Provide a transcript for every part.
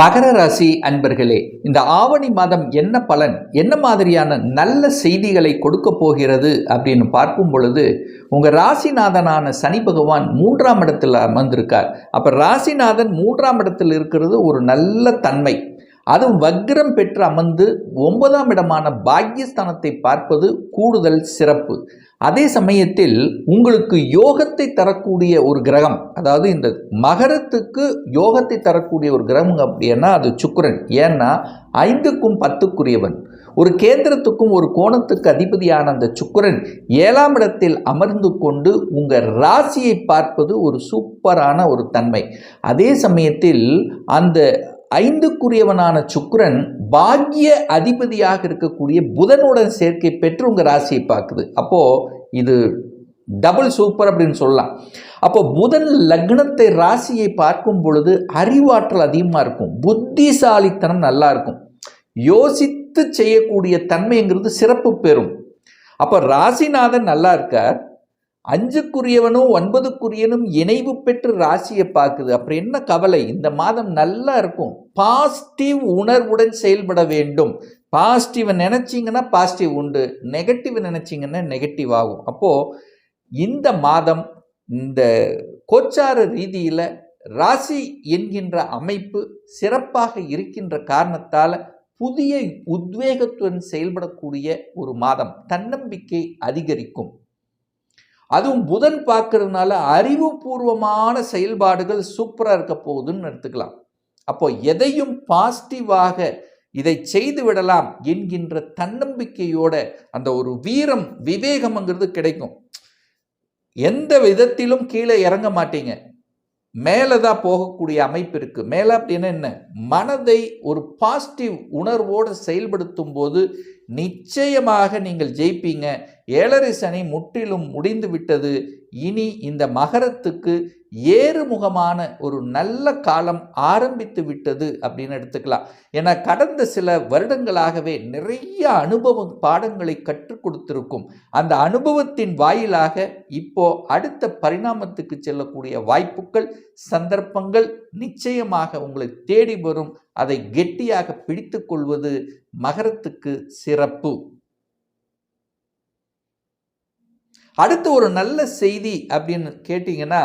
மகர ராசி அன்பர்களே இந்த ஆவணி மாதம் என்ன பலன் என்ன மாதிரியான நல்ல செய்திகளை கொடுக்க போகிறது அப்படின்னு பார்க்கும் பொழுது உங்க ராசிநாதனான சனி பகவான் மூன்றாம் இடத்தில் அமர்ந்திருக்கார். அப்ப ராசிநாதன் மூன்றாம் இடத்தில் இருக்கிறது ஒரு நல்ல தன்மை. அதுவும் வக்ரம் பெற்று அமர்ந்து ஒன்பதாம் இடமான பாக்யஸ்தானத்தை பார்ப்பது கூடுதல் சிறப்பு. அதே சமயத்தில் உங்களுக்கு யோகத்தை தரக்கூடிய ஒரு கிரகம் அதாவது இந்த மகரத்துக்கு யோகத்தை தரக்கூடிய ஒரு கிரகம் அப்படின்னா அது சுக்கரன். ஏன்னா ஐந்துக்கும் பத்துக்குரியவன். ஒரு கேந்திரத்துக்கும் ஒரு கோணத்துக்கு அதிபதியான அந்த சுக்கரன் ஏழாம் இடத்தில் அமர்ந்து கொண்டு உங்கள் ராசியை பார்ப்பது ஒரு சூப்பரான ஒரு தன்மை. அதே சமயத்தில் அந்த ஐந்துக்குரியவனான சுக்கிரன் பாக்கிய அதிபதியாக இருக்கக்கூடிய புதனுடன் சேர்க்கை பெற்று உங்கள் ராசியை பார்க்குது. அப்போது இது டபுள் சூப்பர் அப்படின்னு சொல்லலாம். அப்போ புதன் லக்னத்தை ராசியை பார்க்கும் பொழுது அறிவாற்றல் அதிகமாக இருக்கும். புத்திசாலித்தனம் நல்லா இருக்கும். யோசித்து செய்யக்கூடிய தன்மைங்கிறது சிறப்பு பெறும். அப்போ ராசிநாதன் நல்லா இருக்கார். அஞ்சுக்குரியவனும் ஒன்பதுக்குரியனும் இணைவு பெற்று ராசியை பார்க்குது. அப்புறம் என்ன கவலை? இந்த மாதம் நல்லா இருக்கும். பாசிட்டிவ் உணர்வுடன் செயல்பட வேண்டும். பாசிட்டிவை நினச்சிங்கன்னா பாசிட்டிவ் உண்டு. நெகட்டிவ் நினச்சிங்கன்னா நெகட்டிவ் ஆகும். அப்போது இந்த மாதம் இந்த கோச்சார ரீதியில் ராசி என்கின்ற அமைப்பு சிறப்பாக இருக்கின்ற காரணத்தால் புதிய உத்வேகத்துடன் செயல்படக்கூடிய ஒரு மாதம். தன்னம்பிக்கை அதிகரிக்கும். அதுவும் புதன் பார்க்கறதுனால அறிவுபூர்வமான செயல்பாடுகள் சூப்பராக இருக்க போகுதுன்னு எடுத்துக்கலாம். அப்போ எதையும் பாசிட்டிவாக இதை செய்து விடலாம் என்கின்ற தன்னம்பிக்கையோட அந்த ஒரு வீரம் விவேகம்ங்கிறது கிடைக்கும். எந்த விதத்திலும் கீழே இறங்க மாட்டீங்க. மேலே தான் போகக்கூடிய அமைப்பு இருக்குது மேலே அப்படின்னா என்ன? மனதை ஒரு பாசிட்டிவ் உணர்வோடு செயல்படுத்தும் போது நிச்சயமாக நீங்கள் ஜெயிப்பீங்க. ஏழரை சனி முற்றிலும் முடிந்து விட்டது. இனி இந்த மகரத்துக்கு ஏறுமுகமான ஒரு நல்ல காலம் ஆரம்பித்து விட்டது அப்படின்னு எடுத்துக்கலாம். ஏன்னா கடந்த சில வருடங்களாகவே நிறைய அனுபவ பாடங்களை கற்றுக் கொடுத்திருக்கும். அந்த அனுபவத்தின் வாயிலாக இப்போ அடுத்த பரிணாமத்துக்கு செல்லக்கூடிய வாய்ப்புகள் சந்தர்ப்பங்கள் நிச்சயமாக உங்களை தேடி வரும். அதை கெட்டியாக பிடித்து கொள்வது மகரத்துக்கு சிறப்பு. அடுத்து ஒரு நல்ல செய்தி அப்படின்னு கேட்டிங்கன்னா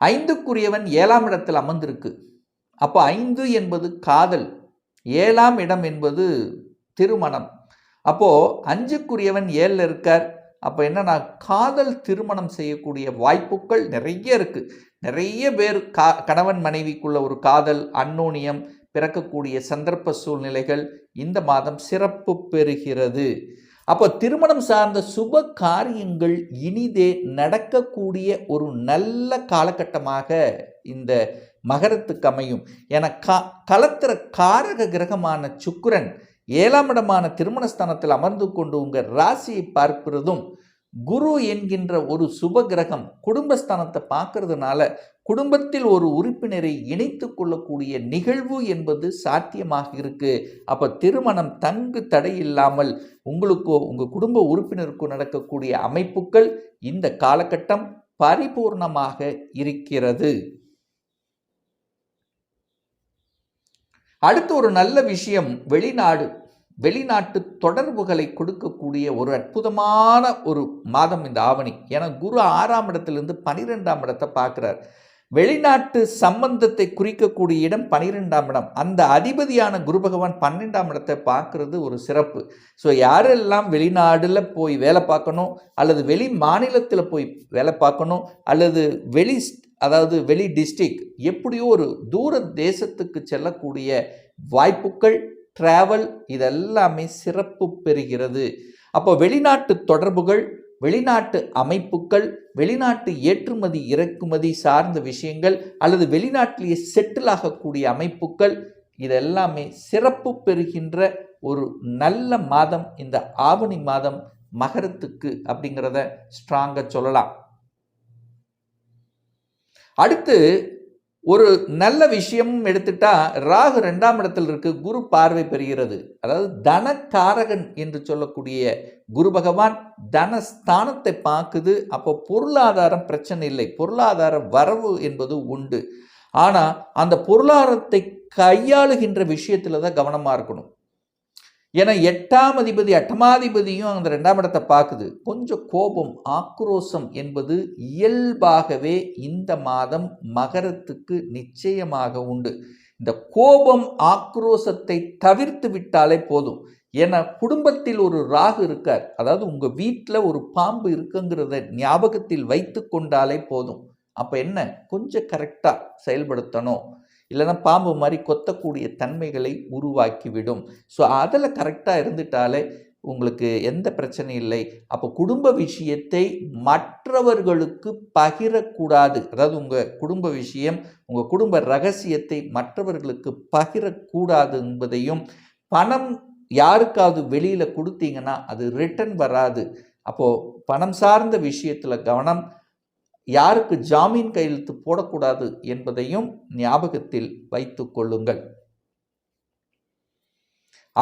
ஐந்துக்குரியவன் ஏழாம் இடத்தில் அமர்ந்திருக்கு. அப்போ ஐந்து என்பது காதல் ஏழாம் இடம் என்பது திருமணம். அப்போது அஞ்சுக்குரியவன் ஏழில் இருக்கார். அப்போ என்னன்னா காதல் திருமணம் செய்யக்கூடிய வாய்ப்புகள் நிறைய இருக்குது நிறைய பேர் கா கணவன் மனைவிக்குள்ள ஒரு காதல் அன்னோனியம் பிறக்கக்கூடிய சந்தர்ப்ப சூழ்நிலைகள் இந்த மாதம் சிறப்பு பெறுகிறது. அப்போ திருமணம் சார்ந்த சுப காரியங்கள் இனிதே நடக்கக்கூடிய ஒரு நல்ல காலகட்டமாக இந்த மகரத்துக்கு அமையும். என கா கலத்திர காரக கிரகமான சுக்கரன் ஏழாம் இடமான திருமணஸ்தானத்தில் அமர்ந்து கொண்டு உங்கள் ராசியை பார்க்கிறதும் குரு என்கின்ற ஒரு சுப கிரகம் குடும்பஸ்தானத்தை பார்க்கறதுனால குடும்பத்தில் ஒரு உறுப்பினரை இணைத்து கொள்ளக்கூடிய நிகழ்வு என்பது சாத்தியமாக இருக்கு. அப்போ திருமணம் தங்கு தடை இல்லாமல் உங்களுக்கோ உங்கள் குடும்ப உறுப்பினருக்கோ நடக்கக்கூடிய அமைப்புகள் இந்த காலகட்டம் பரிபூர்ணமாக இருக்கிறது. அடுத்து ஒரு நல்ல விஷயம் வெளிநாடு வெளிநாட்டு தொடர்புகளை கொடுக்கக்கூடிய ஒரு அற்புதமான ஒரு மாதம் இந்த ஆவணி. ஏன்னா குரு ஆறாம் இடத்திலிருந்து பனிரெண்டாம் இடத்தை பார்க்குறார். வெளிநாட்டு சம்பந்தத்தை குறிக்கக்கூடிய இடம் பனிரெண்டாம் இடம். அந்த அதிபதியான குரு பகவான் பன்னெண்டாம் இடத்தை பார்க்கறது ஒரு சிறப்பு. ஸோ யாரெல்லாம் வெளிநாடில் போய் வேலை பார்க்கணும் அல்லது வெளி மாநிலத்தில் போய் வேலை பார்க்கணும் அல்லது வெளி அதாவது வெளி டிஸ்ட்ரிக் எப்படியோ ஒரு தூர தேசத்துக்கு செல்லக்கூடிய வாய்ப்புகள் ட்ராவல் இதெல்லாமே சிறப்பு பெறுகிறது. அப்போ வெளிநாட்டு தொடர்புகள் வெளிநாட்டு அமைப்புகள் வெளிநாட்டு ஏற்றுமதி இறக்குமதி சார்ந்த விஷயங்கள் அல்லது வெளிநாட்டிலேயே செட்டில் ஆகக்கூடிய அமைப்புகள் இதெல்லாமே சிறப்பு பெறுகின்ற ஒரு நல்ல மாதம் இந்த ஆவணி மாதம் மகரத்துக்கு அப்படிங்கிறத ஸ்ட்ராங்காக சொல்லலாம். அடுத்து ஒரு நல்ல விஷயமும் எடுத்துட்டா ராகு ரெண்டாம் இடத்தில் இருக்கு குரு பார்வை பெறுகிறது. அதாவது தனக்காரகன் என்று சொல்லக்கூடிய குரு பகவான் தனஸ்தானத்தை பார்க்குது. அப்போ பொருளாதாரம் பிரச்சனை இல்லை. பொருளாதார வரவு என்பது உண்டு. ஆனால் அந்த பொருளாதாரத்தை கையாளுகின்ற விஷயத்தில் தான் கவனமாக இருக்கணும். ஏன்னா எட்டாம் அதிபதி அட்டமாதிபதியும் அந்த ரெண்டாம் இடத்தை பார்க்குது. கொஞ்சம் கோபம் ஆக்ரோஷம் என்பது இயல்பாகவே இந்த மாதம் மகரத்துக்கு நிச்சயமாக உண்டு. இந்த கோபம் ஆக்ரோஷத்தை தவிர்த்து விட்டாலே போதும். ஏன்னா குடும்பத்தில் ஒரு ராகு இருக்கார். அதாவது உங்கள் வீட்டில் ஒரு பாம்பு இருக்குங்கிறத ஞாபகத்தில் வைத்து கொண்டாலே போதும். அப்போ என்ன? கொஞ்சம் கரெக்டாக செயல்படுத்தணும். இல்லைன்னா பாம்பு மாதிரி கொத்தக்கூடிய தன்மைகளை உருவாக்கிவிடும். ஸோ அதில் கரெக்டாக இருந்துட்டாலே உங்களுக்கு எந்த பிரச்சனையும் இல்லை. அப்போ குடும்ப விஷயத்தை மற்றவர்களுக்கு பகிரக்கூடாது. அதாவது உங்கள் குடும்ப விஷயம் உங்கள் குடும்ப ரகசியத்தை மற்றவர்களுக்கு பகிரக்கூடாது என்பதையும் பணம் யாருக்காவது வெளியில் கொடுத்தீங்கன்னா அது ரிட்டர்ன் வராது. அப்போது பணம் சார்ந்த விஷயத்தில் கவனம் யாருக்கு ஜாமீன் கையெழுத்து போடக்கூடாது என்பதையும் ஞாபகத்தில் வைத்து கொள்ளுங்கள்.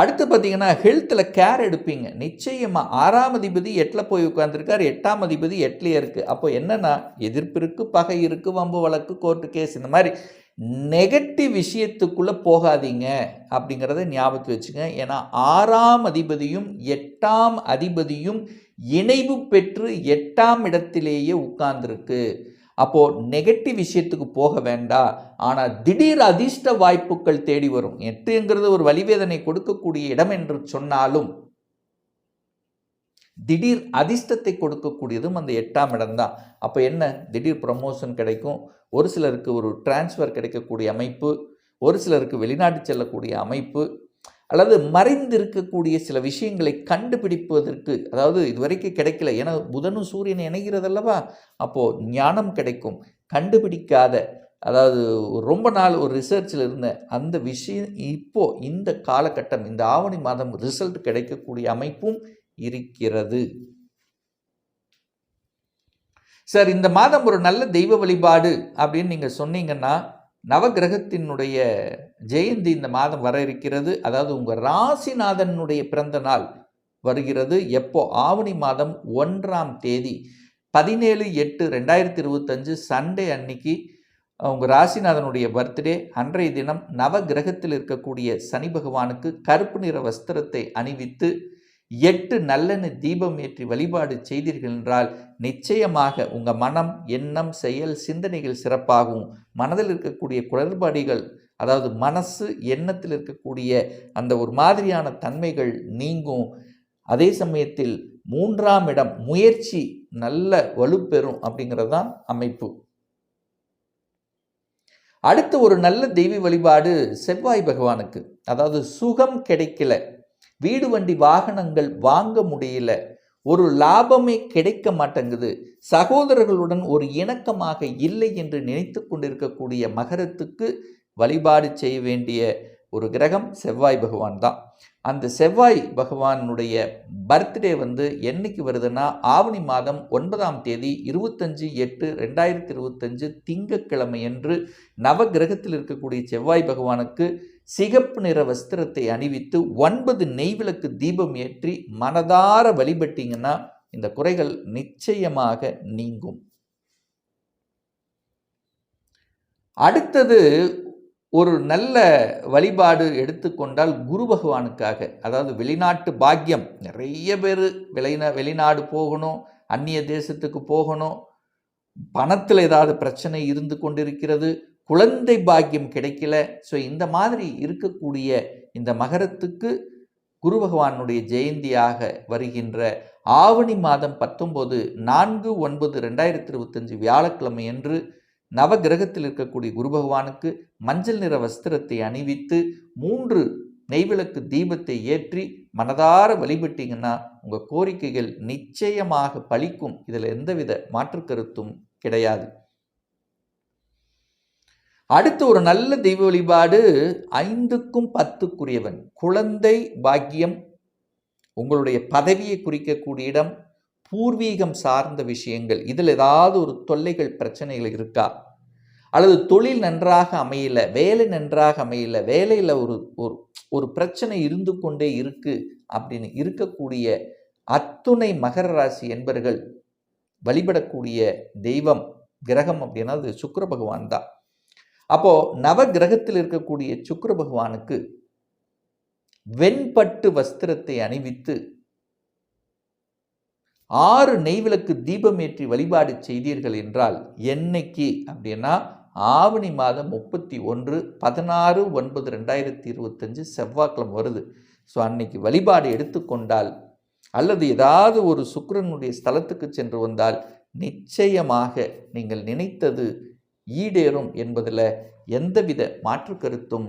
அடுத்து பார்த்தீங்கன்னா ஹெல்த்தில் கேர் எடுப்பீங்க. நிச்சயமாக ஆறாம் அதிபதி எட்டில் போய் உட்காந்துருக்கார் எட்டாம் அதிபதி எட்லேயே இருக்குது அப்போ என்னென்னா எதிர்ப்பு இருக்குது பகை இருக்குது வம்பு வழக்கு கோர்ட்டு கேஸ் இந்த மாதிரி நெகட்டிவ் விஷயத்துக்குள்ளே போகாதீங்க அப்படிங்கிறத ஞாபகத்து வச்சுங்க. ஏன்னா ஆறாம் அதிபதியும் எட்டாம் அதிபதியும் இணைவு பெற்று எட்டாம் இடத்திலேயே உட்கார்ந்துருக்கு. அப்போது நெகட்டிவ் விஷயத்துக்கு போக வேண்டாம் ஆனால் திடீர் அதிர்ஷ்ட வாய்ப்புகள் தேடி வரும். எட்டுங்கிறது ஒரு வலிவேதனை கொடுக்கக்கூடிய இடம் என்று சொன்னாலும் திடீர் அதிர்ஷ்டத்தை கொடுக்கக்கூடியதும் அந்த எட்டாம் இடம்தான். அப்போ என்ன? திடீர் ப்ரமோஷன் கிடைக்கும். ஒரு சிலருக்கு ஒரு டிரான்ஸ்ஃபர் கிடைக்கக்கூடிய அமைப்பு. ஒரு சிலருக்கு வெளிநாட்டு செல்லக்கூடிய அமைப்பு. அல்லது மறைந்திருக்கக்கூடிய சில விஷயங்களை கண்டுபிடிப்பதற்கு அதாவது இதுவரைக்கும் கிடைக்கல. ஏன்னா புதனும் சூரியன் இணைகிறதல்லவா? அப்போது ஞானம் கிடைக்கும். கண்டுபிடிக்காத அதாவது ரொம்ப நாள் ஒரு ரிசர்ச்சில் இருந்த அந்த விஷயம் இப்போது இந்த காலகட்டம் இந்த ஆவணி மாதம் ரிசல்ட் கிடைக்கக்கூடிய அமைப்பும் இருக்கிறது. சார் இந்த மாதம் ஒரு நல்ல தெய்வ வழிபாடு அப்படின்னு நீங்கள் சொன்னீங்கன்னா நவகிரகத்தினுடைய ஜெயந்தி இந்த மாதம் வர இருக்கிறது. அதாவது உங்கள் ராசிநாதனுடைய பிறந்த நாள் வருகிறது. எப்போ? ஆவணி மாதம் ஒன்றாம் தேதி. பதினேழு எட்டு ரெண்டாயிரத்தி இருபத்தஞ்சு சண்டே அன்னைக்கு உங்கள் ராசிநாதனுடைய பர்த்டே. அன்றைய தினம் நவ கிரகத்தில் இருக்கக்கூடிய சனி பகவானுக்கு கருப்பு நிற வஸ்திரத்தை அணிவித்து எட்டு நல்லெண்ணெய் தீபம் ஏற்றி வழிபாடு செய்தீர்கள் என்றால் நிச்சயமாக உங்கள் மனம் எண்ணம் செயல் சிந்தனைகள் சிறப்பாகும். மனதில் இருக்கக்கூடிய குளறுபாடுகள் அதாவது மனசு எண்ணத்தில் இருக்கக்கூடிய அந்த ஒரு மாதிரியான தன்மைகள் நீங்கும். அதே சமயத்தில் மூன்றாம் இடம் முயற்சி நல்ல வலுப்பெறும் அப்படிங்கிறது தான் அமைப்பு. அடுத்து ஒரு நல்ல தெய்வ வழிபாடு செவ்வாய் பகவானுக்கு. அதாவது சுகம் கிடைக்கல. வீடு வண்டி வாகனங்கள் வாங்க முடியல. ஒரு லாபமே கிடைக்க மாட்டேங்குது. சகோதரர்களுடன் ஒரு இணக்கமாக இல்லை என்று நினைத்து கொண்டிருக்கக்கூடிய மகரத்துக்கு வழிபாடு செய்ய வேண்டிய ஒரு கிரகம் செவ்வாய் பகவான் தான். அந்த செவ்வாய் பகவானுடைய பர்த்டே வந்து என்னைக்கு வருதுன்னா ஆவணி மாதம் ஒன்பதாம் தேதி இருபத்தஞ்சு எட்டு ரெண்டாயிரத்தி இருபத்தஞ்சு திங்கக்கிழமை என்று நவ கிரகத்தில் இருக்கக்கூடிய செவ்வாய் பகவானுக்கு சிகப்பு நிற வஸ்திரத்தை அணிவித்து ஒன்பது நெய்விளக்கு தீபம் ஏற்றி மனதார வழிபட்டீங்கன்னா இந்த குறைகள் நிச்சயமாக நீங்கும். அடுத்தது ஒரு நல்ல வழிபாடு எடுத்துக்கொண்டால் குரு பகவானுக்காக அதாவது வெளிநாட்டு பாக்கியம். நிறைய பேர் வெளிநா வெளிநாடு போகணும் அந்நிய தேசத்துக்கு போகணும். பணத்தில் ஏதாவது பிரச்சனை இருந்து கொண்டிருக்கிறது. குழந்தை பாக்கியம் கிடைக்கல. ஸோ இந்த மாதிரி இருக்கக்கூடிய இந்த மகரத்துக்கு குரு பகவானுடைய ஜெயந்தியாக வருகின்ற ஆவணி மாதம் பத்தொம்போது நான்கு ஒன்பது ரெண்டாயிரத்தி இருபத்தஞ்சு வியாழக்கிழமை என்று நவ கிரகத்தில் இருக்கக்கூடிய குரு பகவானுக்கு மஞ்சள் நிற வஸ்திரத்தை அணிவித்து மூன்று நெய்விளக்கு தீபத்தை ஏற்றி மனதார வழிபட்டீங்கன்னா உங்கள் கோரிக்கைகள் நிச்சயமாக பலிக்கும். இதில் எந்தவித மாற்று கருத்தும் கிடையாது. அடுத்து ஒரு நல்ல தெய்வ வழிபாடு ஐந்துக்கும் பத்துக்குரியவன். குழந்தை பாக்கியம் உங்களுடைய பதவியை குறிக்கக்கூடிய இடம் பூர்வீகம் சார்ந்த விஷயங்கள். இதில் ஏதாவது ஒரு தொல்லைகள் பிரச்சனைகள் இருக்கா? அல்லது தொழில் நன்றாக அமையல வேலை நன்றாக அமையல வேலையில் ஒரு ஒரு ஒரு பிரச்சனை இருந்து கொண்டே இருக்குது அப்படின்னு இருக்கக்கூடிய அத்துணை மகர ராசி என்பர்கள் வழிபடக்கூடிய தெய்வம் கிரகம் அப்படின்னா அது சுக்கர பகவான் தான். அப்போது நவ கிரகத்தில் இருக்கக்கூடிய சுக்கர பகவானுக்கு வெண்பட்டு வஸ்திரத்தை அணிவித்து ஆறு நெய்விளக்கு தீபமேற்றி வழிபாடு செய்தீர்கள் என்றால் என்னைக்கு அப்படின்னா ஆவணி மாதம் முப்பத்தி ஒன்று பதினாறு ஒன்பது ரெண்டாயிரத்தி இருபத்தஞ்சு செவ்வாய்க்கிழமை வருது. ஸோ அன்னைக்கு வழிபாடு எடுத்துக்கொண்டால் அல்லது ஏதாவது ஒரு சுக்கரனுடைய ஸ்தலத்துக்கு சென்று வந்தால் நிச்சயமாக நீங்கள் நினைத்தது ஈடேறும் என்பதில் எந்தவித மாற்று கருத்தும்